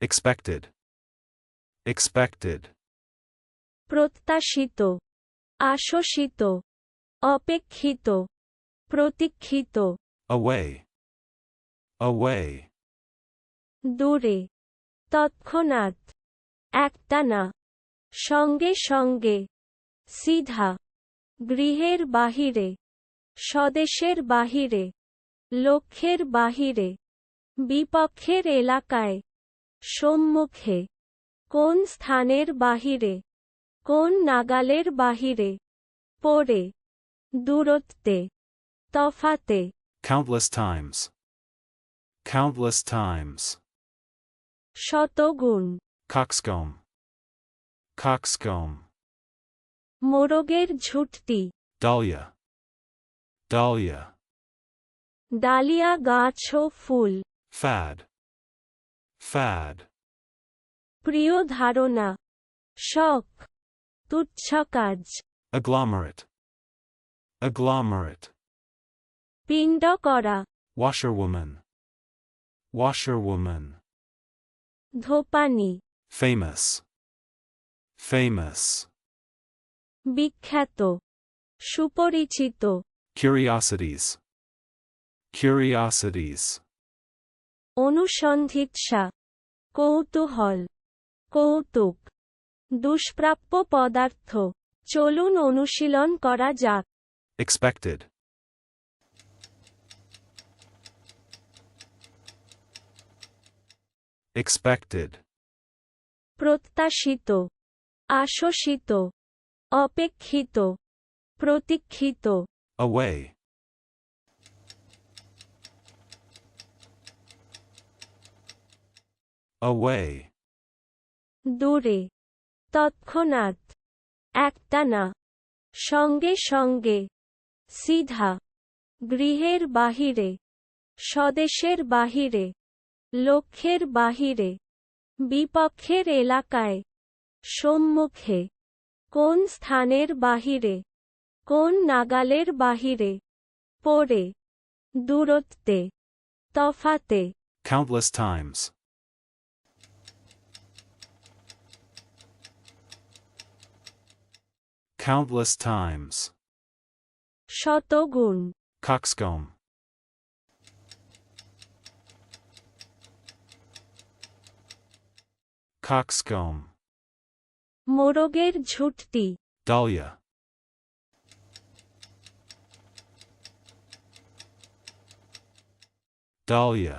expected, expected, প্রত্যাশিত আশোষিত অপেক্ষিত প্রতীক্ষিত। Away, away, দূরে তৎক্ষণাৎ একটানা সঙ্গে সঙ্গে সিধা গৃহের বাহিরে স্বদেশের বাহিরে লক্ষ্যের বাহিরে বিপক্ষের এলাকায়। সম্মুখে। কোন স্থানের বাহিরে? কোন নাগালের বাহিরে? পড়ে দূরত্বে। তফাতে। Countless times. Countless times. শতগুণ। কক্সকম কক্সকম মোরগের ঝুটটি। ডালিয়া ডালিয়া ডালিয়া গাছ ও ফুল। Fad fad, প্রিয় ধারণা শখ তুচ্ছ কাজ agglomerate, agglomerate, পিণ্ড করা washerwoman, washerwoman, ধোপানি famous, famous, বিখ্যাত সুপরিচিত curiosities, curiosities, অনুসন্ধিৎসা কৌতূহল কৌতুক দুষ্প্রাপ্য পদার্থ চলুন অনুশীলন করা যাক। Expected, expected, প্রত্যাশিত আশোষিত অপেক্ষিত প্রতীক্ষিত। Away, away, দূরে। তৎক্ষণাৎ। একটানা। সঙ্গে সঙ্গে। সিধা। গৃহের বাহিরে। স্বদেশের বাহিরে। লক্ষ্যের বাহিরে। বিপক্ষের এলাকায়। সম্মুখে। কোন স্থানের বাহিরে? কোন নাগালের বাহিরে? পড়ে। দূরত্বে। তফাতে। Countless times, countless times, শতগুণ coxcomb, coxcomb, মোরগের ঝুটটি dahlia, dahlia,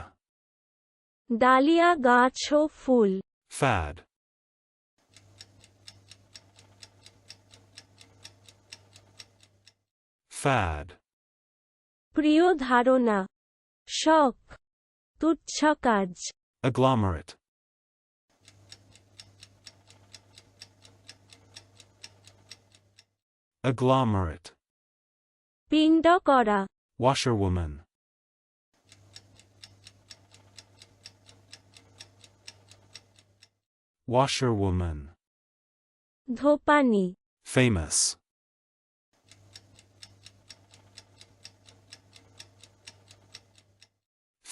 ডালিয়া গাছ ও ফুল fad, fad, প্রিয় ধারণা শখ তুচ্ছ কাজ agglomerate, agglomerate, পিণ্ড করা washerwoman, washerwoman, ধোপানি famous,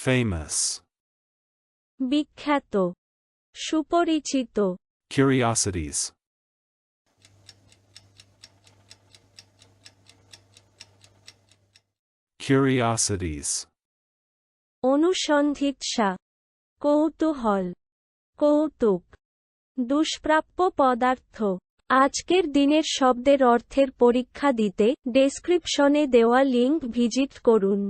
Famous, বিখ্যাত সুপরিচিত curiosities, curiosities, অনুসন্ধিৎসা কৌতূহল কৌতুক দুষ্প্রাপ্য পদার্থ। আজকের দিনের শব্দের অর্থের পরীক্ষা দিতে ডেসক্রিপশনে দেওয়া লিঙ্ক ভিজিট করুন।